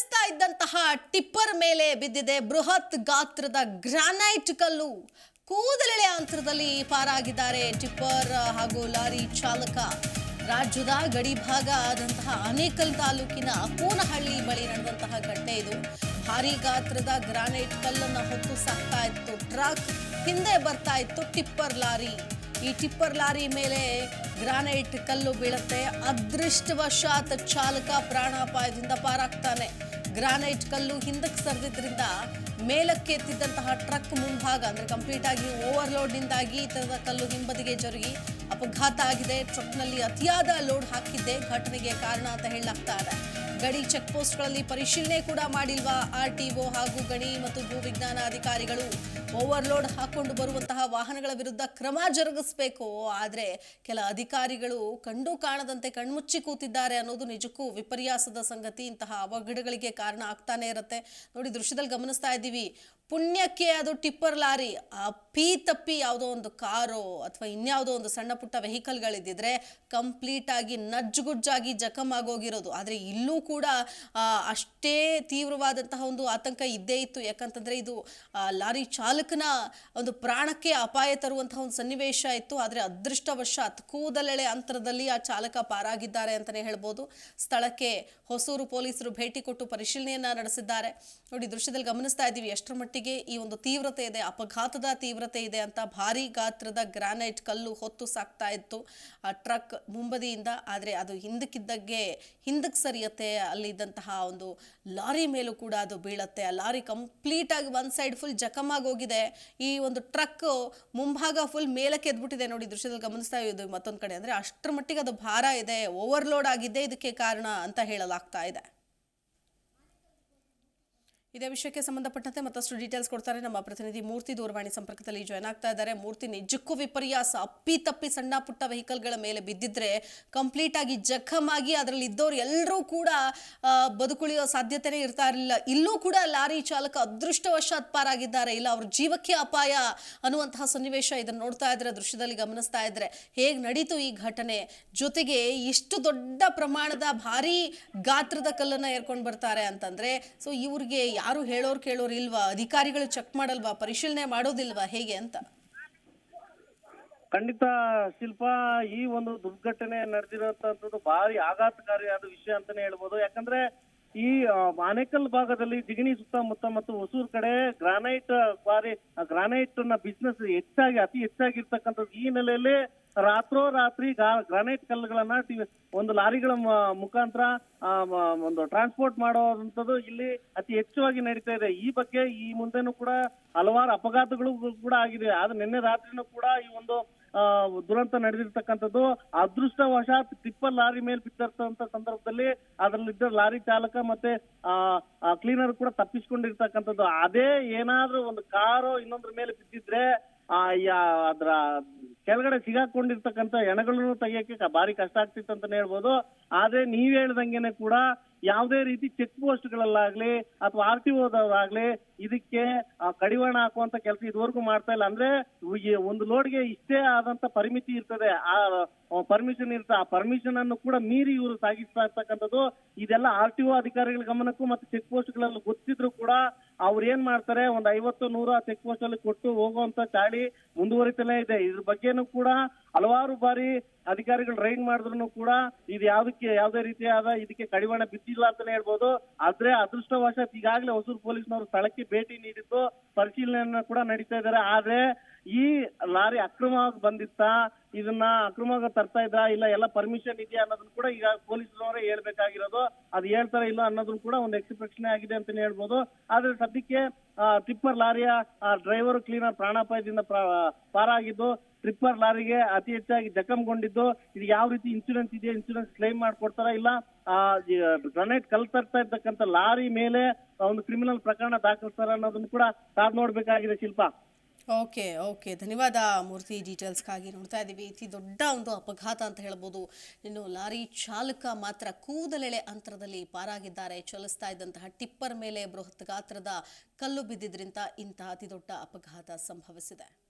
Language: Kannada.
ಚಲಿಸ್ತಾ ಇದ್ದಂತಹ ಟಿಪ್ಪರ್ ಮೇಲೆ ಬಿದ್ದಿದೆ ಬೃಹತ್ ಗಾತ್ರದ ಗ್ರಾನೈಟ್ ಕಲ್ಲು. ಕೂದಲೆಳೆ ಅಂತರದಲ್ಲಿ ಪಾರಾಗಿದ್ದಾರೆ ಟಿಪ್ಪರ್ ಹಾಗೂ ಲಾರಿ ಚಾಲಕ. ರಾಜ್ಯದ ಗಡಿ ಭಾಗ ಆದಂತಹ ಅನೇಕಲ್ ತಾಲೂಕಿನ ಕೂನಹಳ್ಳಿ ಬಳಿ ನಡೆದಂತಹ ಘಟನೆ ಇದು. ಭಾರಿ ಗಾತ್ರದ ಗ್ರಾನೈಟ್ ಕಲ್ಲನ್ನು ಹೊತ್ತು ಸಾಕ್ತಾ ಇತ್ತು ಟ್ರಕ್. ಹಿಂದೆ ಬರ್ತಾ ಇತ್ತು ಟಿಪ್ಪರ್ ಲಾರಿ. ಈ ಟಿಪ್ಪರ್ ಲಾರಿ ಮೇಲೆ ಗ್ರಾನೈಟ್ ಕಲ್ಲು ಬೀಳುತ್ತೆ. ಅದೃಷ್ಟವಶಾತ್ ಚಾಲಕ ಪ್ರಾಣಾಪಾಯದಿಂದ ಪಾರಾಗ್ತಾನೆ. ಗ್ರಾನೈಟ್ ಕಲ್ಲು ಹಿಂದಕ್ಕೆ ಸರಿದಿದ್ರಿಂದ ಮೇಲಕ್ಕೆ ಎತ್ತಿದ್ದಂತಹ ಟ್ರಕ್ ಮುಂಭಾಗ, ಅಂದ್ರೆ ಕಂಪ್ಲೀಟ್ ಆಗಿ ಓವರ್ಲೋಡ್ನಿಂದಾಗಿ ಈ ಥರದ ಕಲ್ಲು ಹಿಂಬದಿಗೆ ಜರುಗಿ ಅಪಘಾತ ಆಗಿದೆ. ಟ್ರಕ್ನಲ್ಲಿ ಅತಿಯಾದ ಲೋಡ್ ಹಾಕಿದ್ದೆ ಘಟನೆಗೆ ಕಾರಣ ಅಂತ ಹೇಳಲಾಗ್ತಾ ಇದೆ. ಗಡಿ ಚೆಕ್ ಪೋಸ್ಟ್ಗಳಲ್ಲಿ ಪರಿಶೀಲನೆ ಕೂಡ ಮಾಡಿಲ್ವಾ ಆರ್ಟಿಒ ಹಾಗೂ ಗಣಿ ಮತ್ತು ಭೂ ವಿಜ್ಞಾನ ಅಧಿಕಾರಿಗಳು? ಓವರ್ಲೋಡ್ ಹಾಕೊಂಡು ಬರುವಂತಹ ವಾಹನಗಳ ವಿರುದ್ಧ ಕ್ರಮ ಜರುಗಿಸಬೇಕು. ಆದರೆ ಕೆಲ ಅಧಿಕಾರಿಗಳು ಕಂಡು ಕಾಣದಂತೆ ಕಣ್ಮುಚ್ಚಿ ಕೂತಿದ್ದಾರೆ ಅನ್ನೋದು ನಿಜಕ್ಕೂ ವಿಪರ್ಯಾಸದ ಸಂಗತಿ. ಇಂತಹ ಅವಘಡಗಳಿಗೆ ಕಾರಣ ಆಗ್ತಾನೆ ಇರುತ್ತೆ. ನೋಡಿ, ದೃಶ್ಯದಲ್ಲಿ ಗಮನಿಸ್ತಾ ಇದ್ದೀವಿ. ಪುಣ್ಯಕ್ಕೆ ಅದು ಟಿಪ್ಪರ್ ಲಾರಿ ಅಪ್ಪಿ ತಪ್ಪಿ ಯಾವುದೋ ಒಂದು ಕಾರು ಅಥವಾ ಇನ್ಯಾವುದೋ ಒಂದು ಸಣ್ಣ ಪುಟ್ಟ ವೆಹಿಕಲ್ಗಳಿದ್ದಿದ್ರೆ ಕಂಪ್ಲೀಟಾಗಿ ನಜ್ಜುಗುಜ್ಜಾಗಿ ಜಖಮ್ ಆಗೋಗಿರೋದು. ಆದರೆ ಇಲ್ಲೂ ಕೂಡ ಅಷ್ಟೇ ತೀವ್ರವಾದಂತಹ ಒಂದು ಆತಂಕ ಇದ್ದೇ ಇತ್ತು. ಯಾಕಂತಂದರೆ ಇದು ಲಾರಿ ಚಾಲಕನ ಒಂದು ಪ್ರಾಣಕ್ಕೆ ಅಪಾಯ ತರುವಂತಹ ಒಂದು ಸನ್ನಿವೇಶ ಇತ್ತು. ಆದರೆ ಅದೃಷ್ಟವಶಾತ್ ಕೂದಲೆಳೆ ಅಂತರದಲ್ಲಿ ಆ ಚಾಲಕ ಪಾರಾಗಿದ್ದಾರೆ ಅಂತಲೇ ಹೇಳ್ಬೋದು. ಸ್ಥಳಕ್ಕೆ ಹೊಸೂರು ಪೊಲೀಸರು ಭೇಟಿ ಕೊಟ್ಟು ಪರಿಶೀಲನೆಯನ್ನು ನಡೆಸಿದ್ದಾರೆ. ನೋಡಿ, ದೃಶ್ಯದಲ್ಲಿ ಗಮನಿಸ್ತಾ ಇದ್ದೀವಿ. ಎಷ್ಟರ ಮಟ್ಟಿಗೆ ಈ ಒಂದು ತೀವ್ರತೆ ಇದೆ, ಅಪಘಾತದ ತೀವ್ರತೆ ಇದೆ ಅಂತ ಭಾರಿ ಗಾತ್ರದ ಗ್ರಾನೈಟ್ ಕಲ್ಲು ಹೊತ್ತು ಸಾಕ್ತಾ ಇತ್ತು ಆ ಟ್ರಕ್ ಮುಂಬದಿಯಿಂದ. ಆದರೆ ಅದು ಹಿಂದಕ್ಕಿದ್ದಂಗೆ ಹಿಂದಕ್ಕೆ ಸರಿಯತ್ತೆ, ಅಲ್ಲಿದ್ದಂತಹ ಒಂದು ಲಾರಿ ಮೇಲೂ ಕೂಡ ಅದು ಬೀಳತ್ತೆ. ಆ ಲಾರಿ ಕಂಪ್ಲೀಟ್ ಆಗಿ ಒಂದ್ ಸೈಡ್ ಫುಲ್ ಜಖಮ್ ಆಗೋಗಿದೆ ಈ ಒಂದು ಟ್ರಕ್ ಮುಂಭಾಗ ಫುಲ್ ಮೇಲಕ್ಕೆ ಎದ್ಬಿಟ್ಟಿದೆ ನೋಡಿ ದೃಶ್ಯದಲ್ಲಿ ಗಮನಿಸ್ತಾ ಇದ್ದು ಮತ್ತೊಂದು ಕಡೆ. ಅಂದ್ರೆ ಅಷ್ಟರ ಮಟ್ಟಿಗೆ ಅದು ಭಾರ ಇದೆ ಓವರ್ಲೋಡ್ ಆಗಿದೆ ಇದಕ್ಕೆ ಕಾರಣ ಅಂತ ಹೇಳಲಾಗ್ತಾ ಇದೆ. ಇದೇ ವಿಷಯಕ್ಕೆ ಸಂಬಂಧಪಟ್ಟಂತೆ ಮತ್ತಷ್ಟು ಡೀಟೇಲ್ಸ್ ಕೊಡ್ತಾರೆ ನಮ್ಮ ಪ್ರತಿನಿಧಿ ಮೂರ್ತಿ ದೂರವಾಣಿ ಸಂಪರ್ಕದಲ್ಲಿ ಜಾಯ್ನ್ ಆಗ್ತಾ ಇದ್ದಾರೆ. ಮೂರ್ತಿ ನಿಜಕ್ಕೂ ವಿಪರ್ಯಾಸ, ಅಪ್ಪಿ ತಪ್ಪಿ ಸಣ್ಣ ಪುಟ್ಟ ವೆಹಿಕಲ್ಗಳ ಮೇಲೆ ಬಿದ್ದಿದ್ರೆ ಕಂಪ್ಲೀಟ್ ಆಗಿ ಜಖಮಾಗಿ ಅದರಲ್ಲಿ ಇದ್ದವ್ರು ಎಲ್ಲರೂ ಕೂಡ ಬದುಕುಳಿಯೋ ಸಾಧ್ಯತೆನೇ ಇರ್ತಾ ಇರಲಿಲ್ಲ. ಇಲ್ಲೂ ಕೂಡ ಲಾರಿ ಚಾಲಕ ಅದೃಷ್ಟವಶಾತ್ ಪಾರಾಗಿದ್ದಾರೆ. ಇಲ್ಲ, ಅವ್ರ ಜೀವಕ್ಕೆ ಅಪಾಯ ಅನ್ನುವಂತಹ ಸನ್ನಿವೇಶ ಇದನ್ನು ನೋಡ್ತಾ ಇದ್ರೆ, ದೃಶ್ಯದಲ್ಲಿ ಗಮನಿಸ್ತಾ ಇದ್ರೆ ಹೇಗೆ ನಡೀತು ಈ ಘಟನೆ? ಜೊತೆಗೆ ಇಷ್ಟು ದೊಡ್ಡ ಪ್ರಮಾಣದ ಭಾರಿ ಗಾತ್ರದ ಕಲ್ಲನ್ನು ಏರ್ಕೊಂಡು ಬರ್ತಾರೆ ಅಂತಂದ್ರೆ ಸೊ ಇವ್ರಿಗೆ ಯಾರು ಹೇಳೋರು ಕೇಳೋರು ಇಲ್ವಾ? ಅಧಿಕಾರಿಗಳು ಚೆಕ್ ಮಾಡಲ್ವಾ? ಪರಿಶೀಲನೆ ಮಾಡೋದಿಲ್ವಾ? ಹೇಗೆ ಅಂತ? ಖಂಡಿತ ಶಿಲ್ಪ, ಈ ಒಂದು ದುರ್ಘಟನೆ ನಡೆದಿರೋಂಥದ್ದು ಭಾರಿ ಆಘಾತಕಾರಿಯಾದ ವಿಷಯ ಅಂತಾನೆ ಹೇಳ್ಬೋದು. ಯಾಕಂದ್ರೆ ಈ ಆನೇಕಲ್ ಭಾಗದಲ್ಲಿ ಜಿಗಣಿ ಸುತ್ತಮುತ್ತ ಮತ್ತು ಹೊಸೂರ್ ಕಡೆ ಗ್ರಾನೈಟ್ ಕ್ವಾರಿ ಗ್ರಾನೈಟ್ನ ಬಿಸ್ನೆಸ್ ಹೆಚ್ಚಾಗಿ, ಅತಿ ಹೆಚ್ಚಾಗಿರ್ತಕ್ಕಂಥದ್ದು ಈ ನೆಲೆಯಲ್ಲಿ ರಾತ್ರೋ ರಾತ್ರಿ ಗ್ರಾನೈಟ್ ಕಲ್ಲುಗಳನ್ನ ಒಂದು ಲಾರಿಗಳ ಮುಖಾಂತರ ಒಂದು ಟ್ರಾನ್ಸ್ಪೋರ್ಟ್ ಮಾಡುವಂಥದ್ದು ಇಲ್ಲಿ ಅತಿ ಹೆಚ್ಚಾಗಿ ನಡೀತಾ ಇದೆ. ಈ ಬಗ್ಗೆ ಈ ಮುಂದೆನೂ ಕೂಡ ಹಲವಾರು ಅಪಘಾತಗಳು ಕೂಡ ಆಗಿದೆ. ಆದ್ರೆ ನಿನ್ನೆ ರಾತ್ರಿನೂ ಕೂಡ ಈ ಒಂದು ದುರಂತ ನಡೆದಿರ್ತಕ್ಕಂಥದ್ದು ಅದೃಷ್ಟವಶಾತ್ ಟಿಪ್ಪರ್ ಲಾರಿ ಮೇಲೆ ಬಿದ್ದಿರ್ತಂತ ಸಂದರ್ಭದಲ್ಲಿ ಅದರಲ್ಲಿದ್ದ ಲಾರಿ ಚಾಲಕ ಮತ್ತೆ, ಆ ಕ್ಲೀನರ್ ಕೂಡ ತಪ್ಪಿಸ್ಕೊಂಡಿರ್ತಕ್ಕಂಥದ್ದು. ಅದೇ ಏನಾದ್ರೂ ಒಂದು ಕಾರು ಇನ್ನೊಂದ್ರ ಮೇಲೆ ಬಿದ್ದಿದ್ರೆ, ಆ ಅದ್ರ ಕೆಳಗಡೆ ಸಿಗಾಕೊಂಡಿರ್ತಕ್ಕಂಥ ಹೆಣಗಳನ್ನು ತೆಗಿಯಕ್ಕೆ ಭಾರಿ ಕಷ್ಟ ಆಗ್ತಿತ್ತು ಅಂತಾನೆ ಹೇಳ್ಬೋದು. ಆದ್ರೆ ನೀವ್ ಹೇಳ್ದಂಗೆನೆ ಕೂಡ ಯಾವುದೇ ರೀತಿ ಚೆಕ್ ಪೋಸ್ಟ್ ಗಳಲ್ಲಾಗ್ಲಿ ಅಥವಾ ಆರ್ ಟಿ ಓದವ್ರಾಗ್ಲಿ ಇದಕ್ಕೆ ಕಡಿವಾಣ ಹಾಕುವಂತ ಕೆಲಸ ಇದುವರೆಗೂ ಮಾಡ್ತಾ ಇಲ್ಲ. ಅಂದ್ರೆ ಒಂದು ಲೋಡ್ಗೆ ಇಷ್ಟೇ ಆದಂತ ಪರಿಮಿತಿ ಇರ್ತದೆ. ಆ ಪರ್ಮಿಷನ್ ಇರ್ತದೆ ಆ ಪರ್ಮಿಷನ್ ಅನ್ನು ಕೂಡ ಮೀರಿ ಇವರು ಸಾಗಿಸ್ತಾ ಇರ್ತಕ್ಕಂಥದ್ದು, ಇದೆಲ್ಲ ಆರ್ ಟಿ ಒ ಅಧಿಕಾರಿಗಳ ಗಮನಕ್ಕೂ ಮತ್ತೆ ಚೆಕ್ ಪೋಸ್ಟ್ಗಳಲ್ಲಿ ಗೊತ್ತಿದ್ರು ಕೂಡ ಅವ್ರು ಏನ್ ಮಾಡ್ತಾರೆ, ಒಂದ್ ಐವತ್ತು, ನೂರ ಚೆಕ್ ಪೋಸ್ಟ್ ಅಲ್ಲಿ ಕೊಟ್ಟು ಹೋಗುವಂತ ಚಾಳಿ ಮುಂದುವರಿತಲೇ ಇದೆ. ಇದ್ರ ಬಗ್ಗೆನೂ ಕೂಡ ಹಲವಾರು ಬಾರಿ ಅಧಿಕಾರಿಗಳು ರೈಡ್ ಮಾಡಿದ್ರು ಕೂಡ ಇದು ಯಾವ್ದಕ್ಕೆ ಯಾವ್ದೇ ರೀತಿಯಾದ ಇದಕ್ಕೆ ಕಡಿವಾಣ ಬಿದ್ದಿಲ್ಲ ಅಂತಾನೆ ಹೇಳ್ಬೋದು. ಆದ್ರೆ ಅದೃಷ್ಟವಶಾತ್ ಈಗಾಗಲೇ ಹೊಸೂರು ಪೊಲೀಸ್ನವರು ಸ್ಥಳಕ್ಕೆ ಭೇಟಿ ನೀಡಿದ್ದು, ಪರಿಶೀಲನೆಯನ್ನ ಕೂಡ ನಡೀತಾ ಇದ್ದಾರೆ. ಆದ್ರೆ ಈ ಲಾರಿ ಅಕ್ರಮವಾಗಿ ಬಂದಿತ್ತ, ಇದನ್ನ ಅಕ್ರಮವಾಗಿ ತರ್ತಾ ಇದ್ರ, ಇಲ್ಲ ಎಲ್ಲ ಪರ್ಮಿಷನ್ ಇದೆಯಾ ಅನ್ನೋದನ್ನ ಕೂಡ ಈಗ ಪೊಲೀಸರವರೇ ಹೇಳ್ಬೇಕಾಗಿರೋದು. ಅದು ಹೇಳ್ತಾರ ಇಲ್ಲ ಅನ್ನೋದನ್ನ ಕೂಡ ಒಂದು ಯಕ್ಷ ಆಗಿದೆ ಅಂತಾನೆ ಹೇಳ್ಬೋದು. ಆದ್ರೆ ಸದ್ಯಕ್ಕೆ ಟಿಪ್ಪರ್ ಲಾರಿಯ ಡ್ರೈವರ್ ಕ್ಲೀನರ್ ಪ್ರಾಣಾಪಾಯದಿಂದ ಪ್ರಾ- ಪಾರಾಗಿದ್ದು ಟ್ರಿಪ್ಪರ್ ಲಾರಿಗೆ ಅತಿ ಹೆಚ್ಚಾಗಿ ಜಖಂಗೊಂಡಿದ್ದು. ಇದು ಯಾವ ರೀತಿ ಇನ್ಸೂರೆನ್ಸ್ ಇದೆಯಾ ಇನ್ಸೂರೆನ್ಸ್ ಕ್ಲೈಮ್ ಮಾಡ್ಕೊಡ್ತಾರ, ಇಲ್ಲ, ಆ ಗ್ರನೇಟ್ ಕಲ್ ತರ್ತಾ ಇರ್ತಕ್ಕಂಥ ಲಾರಿ ಮೇಲೆ ಒಂದು ಕ್ರಿಮಿನಲ್ ಪ್ರಕರಣ ದಾಖಲಿಸ್ತಾರ ಅನ್ನೋದನ್ನ ಕೂಡ ಕಾದ್ ನೋಡ್ಬೇಕಾಗಿದೆ ಶಿಲ್ಪ. Okay okay. ಧನ್ಯವಾದ ಮೂರ್ತಿ ಡೀಟೇಲ್ಸ್ಗಾಗಿ ನೋಡ್ತಾ ಇದ್ದೀವಿ. ಅತಿ ದೊಡ್ಡ ಒಂದು ಅಪಘಾತ ಅಂತ ಹೇಳ್ಬೋದು. ಇನ್ನು ಲಾರಿ ಚಾಲಕ ಮಾತ್ರ ಕೂದಲೆಳೆ ಅಂತರದಲ್ಲಿ ಪಾರಾಗಿದ್ದಾರೆ. ಚಲಿಸ್ತಾ ಇದ್ದಂತಹ ಟಿಪ್ಪರ್ ಮೇಲೆ ಬೃಹತ್ ಗಾತ್ರದ ಕಲ್ಲು ಬಿದ್ದಿದ್ರಿಂದ ಇಂತಹ ಅತಿ ದೊಡ್ಡ ಅಪಘಾತ ಸಂಭವಿಸಿದೆ.